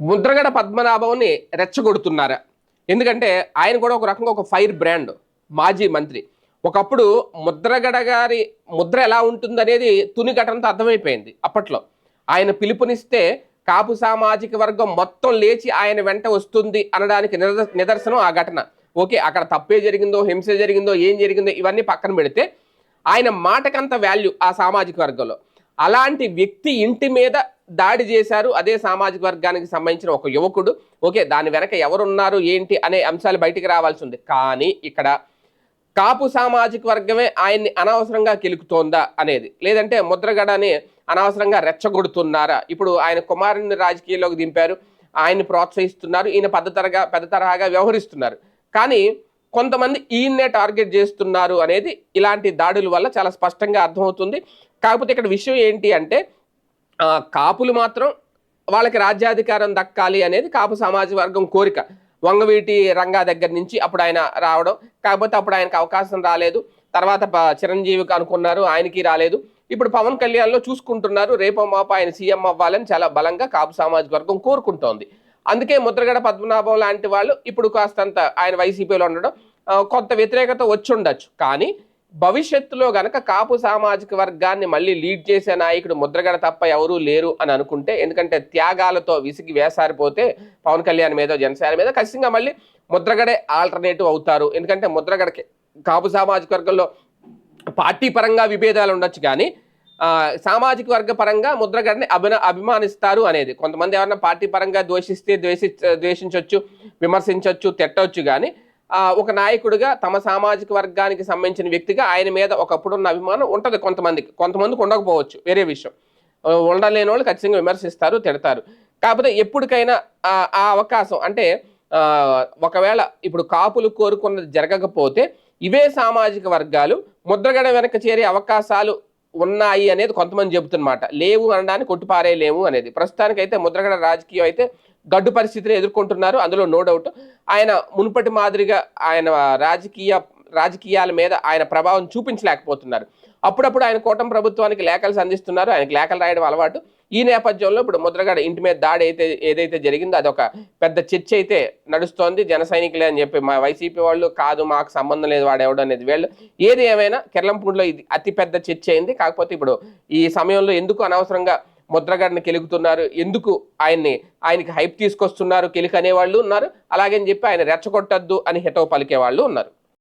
ముద్రగడ పద్మనాభంని రెచ్చగొడుతున్నారా. ఎందుకంటే ఆయన కూడా ఒక రకంగా ఒక ఫైర్ బ్రాండ్ మాజీ మంత్రి. ఒకప్పుడు ముద్రగడ గారి ముద్ర ఎలా ఉంటుందనేది తుని ఘటనతో అర్థమైపోయింది అప్పట్లో. ఆయన పిలుపునిస్తే కాపు సామాజిక వర్గం మొత్తం లేచి ఆయన వెంట వస్తుంది అనడానికి నిదర్శనం ఆ ఘటన. ఓకే అక్కడ తప్పే జరిగిందో హింస జరిగిందో ఏం జరిగిందో ఇవన్నీ పక్కన పెడితే ఆయన మాటకంత వాల్యూ ఆ సామాజిక వర్గంలో. అలాంటి వ్యక్తి ఇంటి మీద దాడి చేశారు. అదే సామాజిక వర్గానికి సంబంధించిన ఒక యువకుడు. ఓకే దాని వెనక ఎవరున్నారు ఏంటి అనే అంశాలు బయటికి రావాల్సి ఉంది. కానీ ఇక్కడ కాపు సామాజిక వర్గమే ఆయన్ని అనవసరంగా కెలుకుతోందా అనేది. లేదంటే ముద్రగడని అనవసరంగా రెచ్చగొడుతున్నారా? ఇప్పుడు ఆయన కుమారుని రాజకీయాల్లోకి దింపారు. ఆయన్ని ప్రోత్సహిస్తున్నారు. ఈయన పెద్ద తరగా పెద్ద తరహాగా వ్యవహరిస్తున్నారు. కానీ కొంతమంది ఈయన్నే టార్గెట్ చేస్తున్నారు అనేది ఇలాంటి దాడుల వల్ల చాలా స్పష్టంగా అర్థమవుతుంది. కాకపోతే ఇక్కడ విషయం ఏంటి అంటే కాపులు మాత్రం వాళ్ళకి రాజ్యాధికారం దక్కాలి అనేది కాపు సమాజ వర్గం కోరిక. వంగవీటి రంగా దగ్గర నుంచి అప్పుడు ఆయన రావడం. కాకపోతే అప్పుడు ఆయనకు అవకాశం రాలేదు. తర్వాత చిరంజీవికి అనుకున్నారు ఆయనకి రాలేదు. ఇప్పుడు పవన్ కళ్యాణ్లో చూసుకుంటున్నారు రేపో మాప ఆయన సీఎం అవ్వాలని చాలా బలంగా కాపు సామాజిక వర్గం కోరుకుంటోంది. అందుకే ముద్రగడ పద్మనాభం లాంటి వాళ్ళు ఇప్పుడు కాస్తంత ఆయన వైసీపీలో ఉండడం కొంత వ్యతిరేకత వచ్చి ఉండొచ్చు కానీ భవిష్యత్తులో గనక కాపు సామాజిక వర్గాన్ని మళ్ళీ లీడ్ చేసే నాయకుడు ముద్రగడ తప్ప ఎవరూ లేరు అని అనుకుంటే ఎందుకంటే త్యాగాలతో విసిగి వేసారిపోతే పవన్ కళ్యాణ్ మీద జనసేన మీద ఖచ్చితంగా మళ్ళీ ముద్రగడే ఆల్టర్నేటివ్ అవుతారు. ఎందుకంటే ముద్రగడకి కాపు సామాజిక వర్గంలో పార్టీ పరంగా విభేదాలు ఉండొచ్చు కానీ సామాజిక వర్గ పరంగా ముద్రగడని అభిన అభిమానిస్తారు అనేది. కొంతమంది ఎవరన్నా పార్టీ పరంగా ద్వేషిస్తే ద్వేషి ద్వేషించవచ్చు విమర్శించవచ్చు తిట్టవచ్చు కానీ ఒక నాయకుడిగా తమ సామాజిక వర్గానికి సంబంధించిన వ్యక్తిగా ఆయన మీద ఒకప్పుడు ఉన్న అభిమానం ఉంటుంది కొంతమందికి. కొంతమందికి ఉండకపోవచ్చు. వేరే విషయం. ఉండలేని వాళ్ళు ఖచ్చితంగా విమర్శిస్తారు తిడతారు. కాకపోతే ఎప్పటికైనా ఆ అవకాశం అంటే ఒకవేళ ఇప్పుడు కాపులు కోరుకున్నది జరగకపోతే ఇవే సామాజిక వర్గాలు ముద్రగడ వెనక చేరే అవకాశాలు ఉన్నాయి అనేది కొంతమంది చెబుతున్నమాట. లేవు అనడానికి కొట్టిపారేయలేము అనేది. ప్రస్తుతానికైతే ముద్రగడ రాజకీయం అయితే గడ్డు పరిస్థితిని ఎదుర్కొంటున్నారు. అందులో నో డౌట్ ఆయన మునుపటి మాదిరిగా ఆయన రాజకీయ రాజకీయాల మీద ఆయన ప్రభావం చూపించలేకపోతున్నారు. అప్పుడప్పుడు ఆయన కూటమి ప్రభుత్వానికి లేఖలు సంధిస్తున్నారు. ఆయనకి లేఖలు రాయడం అలవాటు. ఈ నేపథ్యంలో ఇప్పుడు ముద్రగడ ఇంటి మీద దాడి అయితే ఏదైతే జరిగిందో అదొక పెద్ద చర్చ అయితే నడుస్తోంది. జన సైనికులే అని చెప్పి మా వైసీపీ వాళ్ళు కాదు మాకు సంబంధం లేదు వాడెవడు అనేది వీళ్ళు. ఏది ఏమైనా కెర్లంపూడిలో ఇది అతి పెద్ద చర్చ అయింది. కాకపోతే ఇప్పుడు ఈ సమయంలో ఎందుకు అనవసరంగా ముద్రగడని కెలుగుతున్నారు ఎందుకు ఆయన్ని ఆయనకి హైప్ తీసుకొస్తున్నారు? కెలుక అనేవాళ్ళు ఉన్నారు అలాగని చెప్పి ఆయన రెచ్చగొట్టద్దు అని హితవు పలికే వాళ్ళు ఉన్నారు.